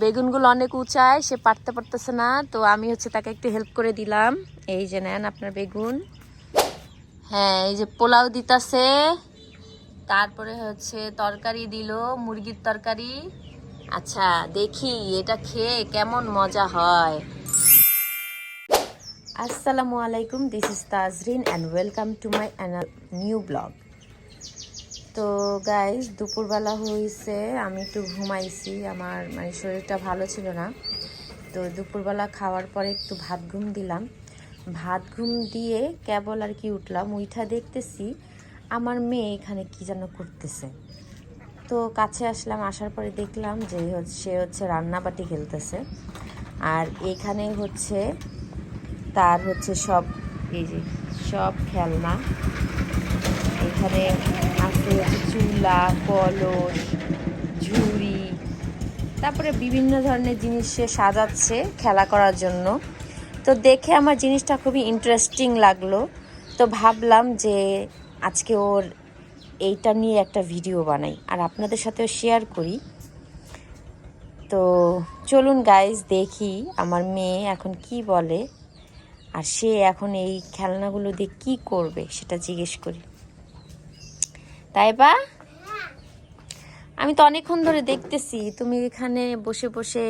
বেগুনগুলো অনেক উঁচায়, সে পারতে পারতেছে না, তো আমি হচ্ছে তাকে একটু হেল্প করে দিলাম। এই যে নেন আপনার বেগুন। হ্যাঁ এই যে পোলাও দিতাছে। তারপরে হচ্ছে তরকারি দিল, মুরগির তরকারি। আচ্ছা দেখি এটা খেয়ে কেমন মজা হয়। আসসালামু আলাইকুম this is Tajrin and welcome to my new blog তো গাইজ দুপুরবেলা হয়েছে আমি একটু ঘুমাইছি, আমার মানে শরীরটা ভালো ছিল না। তো দুপুরবেলা খাওয়ার পরে একটু ভাত ঘুম দিলাম। ভাত ঘুম দিয়ে কেবল আর কি উঠলাম, উইঠা দেখতেছি আমার মেয়ে এখানে কি যেন করতেছে। তো কাছে আসলাম, আসার পরে দেখলাম যে সে হচ্ছে রান্নাবাটি খেলতেছে। আর এখানে হচ্ছে, তার হচ্ছে সব, এই যে সব খেলনা। এখানে চুলা, কলস, ঝুড়ি, তারপরে বিভিন্ন ধরনের জিনিস সে সাজাচ্ছে খেলা করার জন্য। তো দেখে আমার জিনিসটা খুবই ইন্টারেস্টিং লাগল। তো ভাবলাম যে আজকে ওর এইটা নিয়ে একটা ভিডিও বানাই আর আপনাদের সাথেও শেয়ার করি। তো চলুন গাইজ দেখি আমার মেয়ে এখন কি বলে আর সে এখন এই খেলনাগুলো দিয়ে কি করবে সেটা জিজ্ঞেস করি। তাই বা? আমি তো অনেকক্ষণ ধরে দেখতেছি তুমি এখানে বসে বসে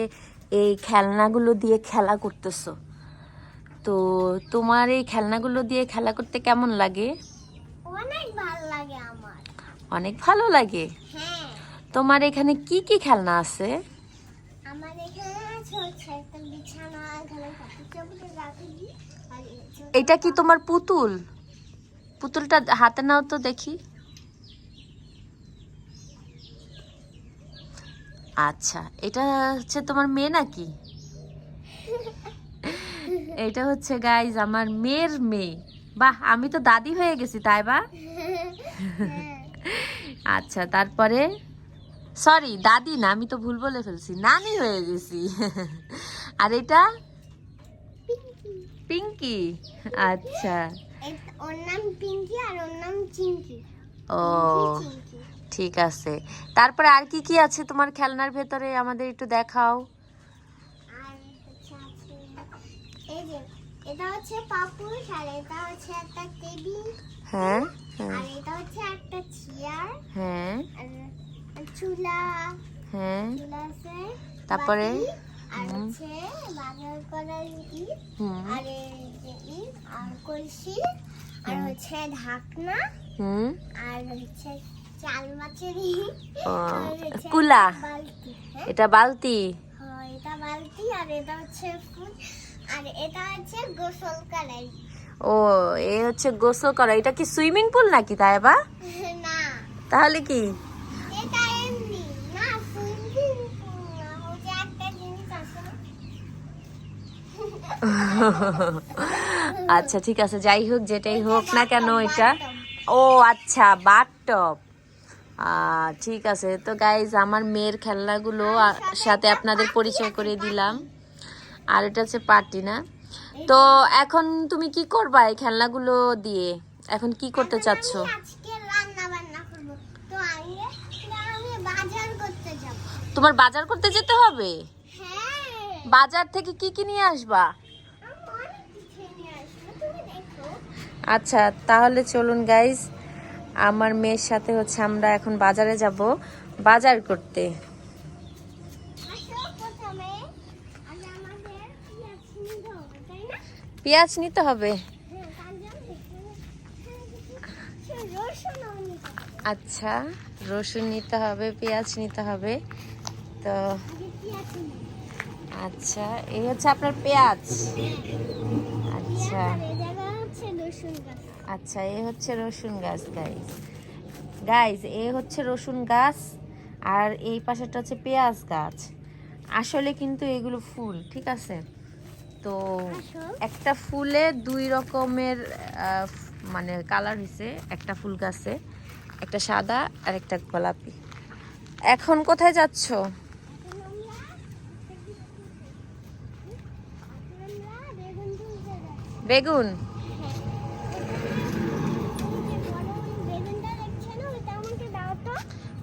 এই খেলনাগুলো দিয়ে খেলা করতেছো। তো তোমার এই খেলনাগুলো দিয়ে খেলা করতে কেমন লাগে? অনেক ভালো লাগে আমার। অনেক ভালো লাগে? হ্যাঁ। তোমার এখানে কি কি খেলনা আছে? আমার এখানে একটা বিছানা এখানে এটা কি তোমার পুতুল? পুতুলটা হাতে নাও তো দেখি। আচ্ছা এটা হচ্ছে তোমার মেয়ে নাকি? এটা হচ্ছে গাইজ আমার মেয়ের মেয়ে। বাহ আমি তো দাদি হয়ে গেছি তাই বা। আচ্ছা তারপরে? সরি দাদি না আমি তো ভুল বলে ফেলছি নানি হয়ে গেছি। আর এটা? পিঙ্কি আচ্ছা। ওর নাম পিঙ্কি আর ওর নাম চিঙ্কি ও। ঠিক আছে। তারপরে আর কি কি আছে তোমার খেলনার ভেতরে? আমাদের একটু দেখাও। এটা হচ্ছে পাপুস আর এটা হচ্ছে একটা টেবিল। হ্যাঁ হ্যাঁ। আর এটা হচ্ছে একটা চেয়ার। হ্যাঁ। চুলা হ্যাঁ। চুলা আছে তারপরে? আর হচ্ছে বাজার করার ইট আর ইট আর কলসি আর হচ্ছে ঢাকনা হুম। আর হচ্ছে কুলা। হ্যাঁ? এটা বালতি? এটা বালতি আর এটা হচ্ছে আর এটা হচ্ছে গোসল করাই ও এ হচ্ছে গোসল করা এটা কি সুইমিং পুল নাকি তাই বা না। তাহলে কি? এটা এমনি। না সুইমিং পুল না। হচ্ছে একটা জিনিস আছে আচ্ছা ঠিক আছে। যাই হোক যেটাই হোক না কেন এটা। ও আচ্ছা বাথটব ঠিক আছে। তো গাইজ আমার মেয়ের খেলনাগুলো সাথে আপনাদের পরিচয় করে দিলাম। আর এটা হচ্ছে পার্টি না? তো এখন তুমি কি করবা এই খেলনাগুলো দিয়ে? এখন কি করতে চাচ্ছ? তোমার বাজার করতে যেতে হবে? হ্যাঁ। বাজার থেকে কি কি নিয়ে আসবা? আচ্ছা তাহলে চলুন গাইজ আমার মেয়ের সাথে হচ্ছে আমরা এখন বাজারে যাব, বাজার করতে। পেঁয়াজ নিতে হবে। আচ্ছা রসুন নিতে হবে, পেঁয়াজ নিতে হবে। তো আচ্ছা এই হচ্ছে আপনার পেঁয়াজ। আচ্ছা। হচ্ছে রসুন গাছ। আচ্ছা এ হচ্ছে রসুন গাছ গাইজ গাইজ এ হচ্ছে রসুন গাছ আর এই পাশেরটা হচ্ছে পেঁয়াজ গাছ। আসলে কিন্তু এগুলো ফুল ঠিক আছে? তো একটা ফুলে দুই রকমের মানে কালার হয়েছে একটা ফুল গাছে একটা সাদা আর একটা গোলাপি। এখন কোথায় যাচ্ছ? বেগুন?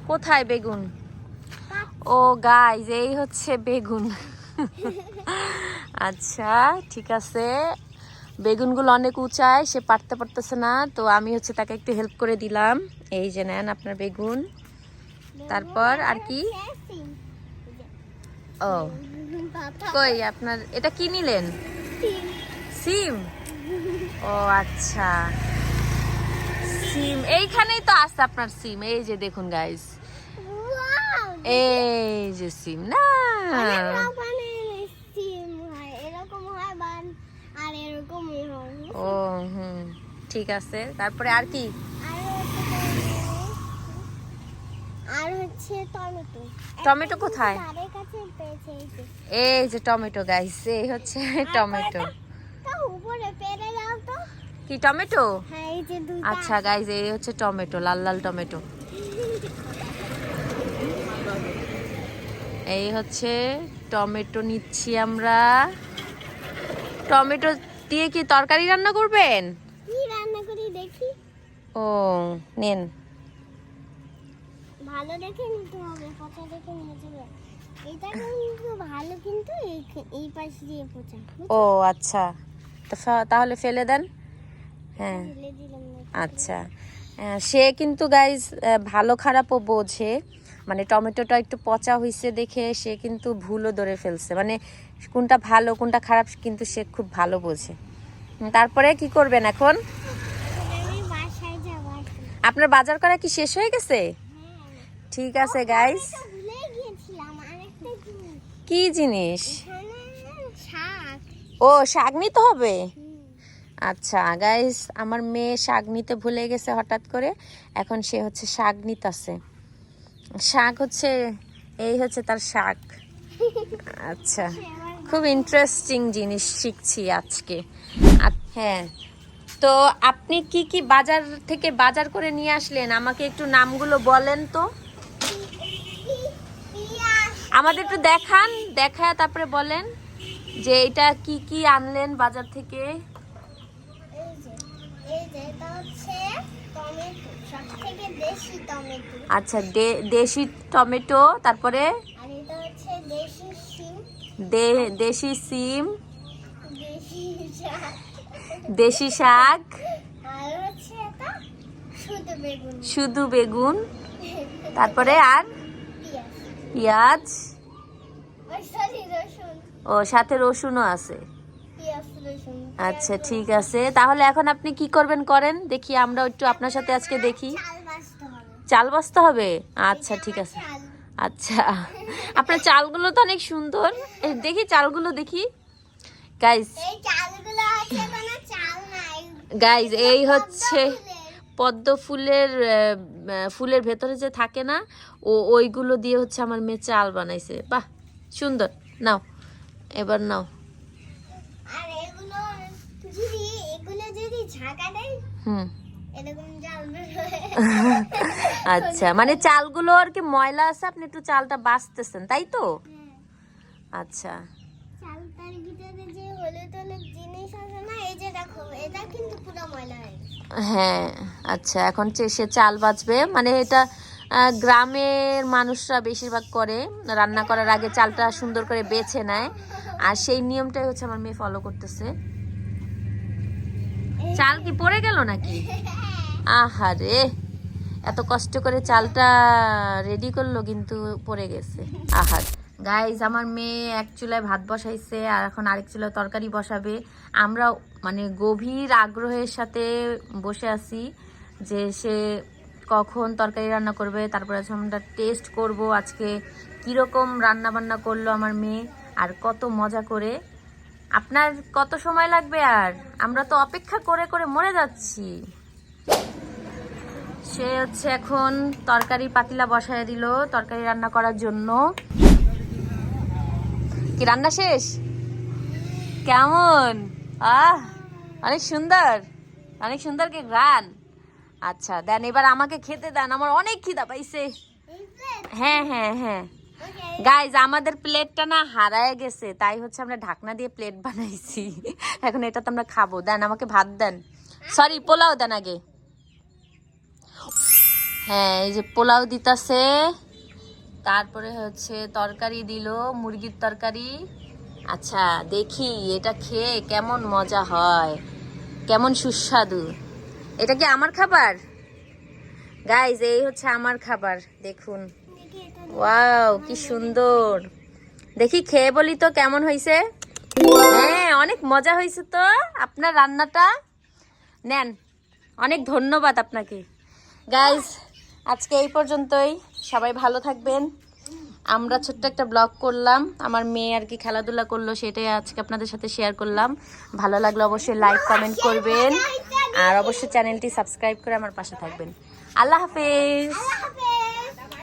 কোথায় বেগুন? ও গাইজ এই হচ্ছে বেগুন। আচ্ছা ঠিক আছে। বেগুনগুলো অনেক উঁচায় সে পারতে পারতেছে না তো আমি হচ্ছে তাকে একটু হেল্প করে দিলাম। এই যে নেন আপনার বেগুন। তারপর আর কি? ও কই আপনার এটা কি নিলেন? সিম। সিম? ও আচ্ছা। সিম এইখানেই তো আছে আপনার সিম এই যে দেখুন Wow! এই যে সিম না। ও হুম ঠিক আছে তারপরে আর কি আর হচ্ছে টমেটো টমেটো কোথায়? এই যে। টমেটো গাইস এই হচ্ছে টমেটো উপরে পেরে কি টমেটো? হ্যাঁ আচ্ছা গাইস এই হচ্ছে টমেটো লাল লাল টমেটো। এই হচ্ছে টমেটো নিচ্ছি আমরা। টমেটো দিয়ে কি তরকারি রান্না করবেন? রান্না করি দেখি। ও নেন। ভালো দেখে নিতে হবে পচা দেখে নিয়ে যাবে এটা কিন্তু ভালো কিন্তু এই এই পাশ দিয়ে পচা ও আচ্ছা। তাহলে ফেলে দেন। হ্যাঁ। আচ্ছা। সে কিন্তু গাইজ ভালো খারাপও বোঝে। মানে টমেটোটা একটু পচা হয়েছে দেখে সে কিন্তু ভুলও ধরে ফেলছে। মানে কোনটা ভালো কোনটা খারাপ কিন্তু সে খুব ভালো বোঝে। তারপরে কি করবেন এখন। আপনার বাজার করা কি শেষ হয়ে গেছে? হ্যাঁ। ঠিক আছে জিনিস। কি জিনিস? শাক। ও শাক নিতে হবে। আচ্ছা গাইস আমার মেয়ে শাক নিতে ভুলে গেছে হঠাৎ করে। এখন সে হচ্ছে শাক নিতেছে। শাক হচ্ছে, এই হচ্ছে তার শাক। আচ্ছা খুব ইন্টারেস্টিং জিনিস শিখছি আজকে। হ্যাঁ তো আপনি কি কি বাজার থেকে বাজার করে নিয়ে আসলেন? আমাকে একটু নামগুলো বলেন তো। আমাদের একটু দেখান, দেখায় তারপরে বলেন যে এটা কি কি আনলেন বাজার থেকে? হচ্ছে টমেটো সব দেশি টমেটো। আচ্ছা দেশি টমেটো তারপরে? আর এটা হচ্ছে দেশি সিম দেশি শাক। দেশি শাক। আর হচ্ছে এটা শুধু বেগুন। শুধু বেগুন। তারপরে আর? পেঁয়াজ। ও সাথে রসুনও আছে। আচ্ছা ঠিক আছে। তাহলে এখন আপনি কি করবেন করেন? দেখি আমরা একটু আপনার সাথে আজকে দেখি। চাল বাছতে হবে? আচ্ছা ঠিক আছে। আচ্ছা। আপনার চালগুলো তো অনেক সুন্দর। দেখি চালগুলো দেখি। গাইজ গাইজ এই হচ্ছে পদ্ম ফুলের ফুলের ভেতরে যে থাকে না, ও, ওইগুলো দিয়ে হচ্ছে আমার মেয়ে চাল বানাইছে। বাহ, সুন্দর। নাও, এবার নাও আর এগুলো যদি এগুলো যদি ঝাঁকা দেয় হুম। আচ্ছা মানে চালগুলো আর কি ময়লা আছে আপনি একটু চালটা বাছতেছেন তাই তো? হ্যাঁ। আচ্ছা। হয়ে আচ্ছা এখন সে চাল বাঁচবে মানে এটা গ্রামের মানুষরা বেশিরভাগ করে রান্না করার আগে চালটা সুন্দর করে বেছে নেয় আর সেই নিয়মটাই হচ্ছে আমার মেয়ে ফলো করতেছে। চাল কি পড়ে গেল নাকি? আহারে, এত কষ্ট করে চালটা রেডি করল কিন্তু পড়ে গেছে। আহার গাইজ আমার মেয়ে এক চুলায় ভাত বসাইছে আর এখন আরেক চুলায় তরকারি বসাবে। আমরা মানে গভীর আগ্রহের সাথে বসে আছি যে সে কখন তরকারি রান্না করবে, তারপরে হচ্ছে আমরা টেস্ট করব আজকে কীরকম রান্না বান্না করল আমার মেয়ে আর কত মজা করে আপনার কত সময় লাগবে আর? আমরা তো অপেক্ষা করে করে মরে যাচ্ছি। সে হচ্ছে এখন তরকারি পাতিলা বসায় দিল, তরকারি রান্না করার জন্য। কি রান্না শেষ? কেমন? আহ, অনেক সুন্দর। অনেক সুন্দর কি গান আচ্ছা দেন এবার আমাকে খেতে দেন, আমার অনেক খিদা পাইছে। হ্যাঁ হ্যাঁ হ্যাঁ। গাইজ আমাদের প্লেটটা না হারায় গেছে, তাই হচ্ছে আমরা ঢাকনা দিয়ে প্লেট বানাইছি। এখন এটা তো আমরা খাব। দেন, আমাকে ভাত দেন। সরি পোলাও দেন আগে। হ্যাঁ এই যে পোলাও দিতাছে। তারপরে হচ্ছে তরকারি দিল, মুরগির তরকারি। আচ্ছা দেখি এটা খেয়ে কেমন মজা হয়। কেমন সুস্বাদু। এটা কি আমার খাবার? গাইজ এই হচ্ছে আমার খাবার, দেখুন। ওয়াও কি সুন্দর। দেখি খেয়ে বলি তো কেমন হয়েছে হ্যাঁ অনেক মজা হয়েছে তো আপনার রান্নাটা। নেন, অনেক ধন্যবাদ আপনাকে। গাইজ আজকে এই পর্যন্তই। সবাই ভালো থাকবেন। আমরা ছোট্ট একটা ব্লগ করলাম। আমার মেয়ে আর কি খেলাধুলা করল, সেটাই আজকে আপনাদের সাথে শেয়ার করলাম। ভালো লাগলে অবশ্যই লাইক কমেন্ট করবেন। আর অবশ্যই চ্যানেলটি সাবস্ক্রাইব করে আমার পাশে থাকবেন। আল্লাহ হাফেজ।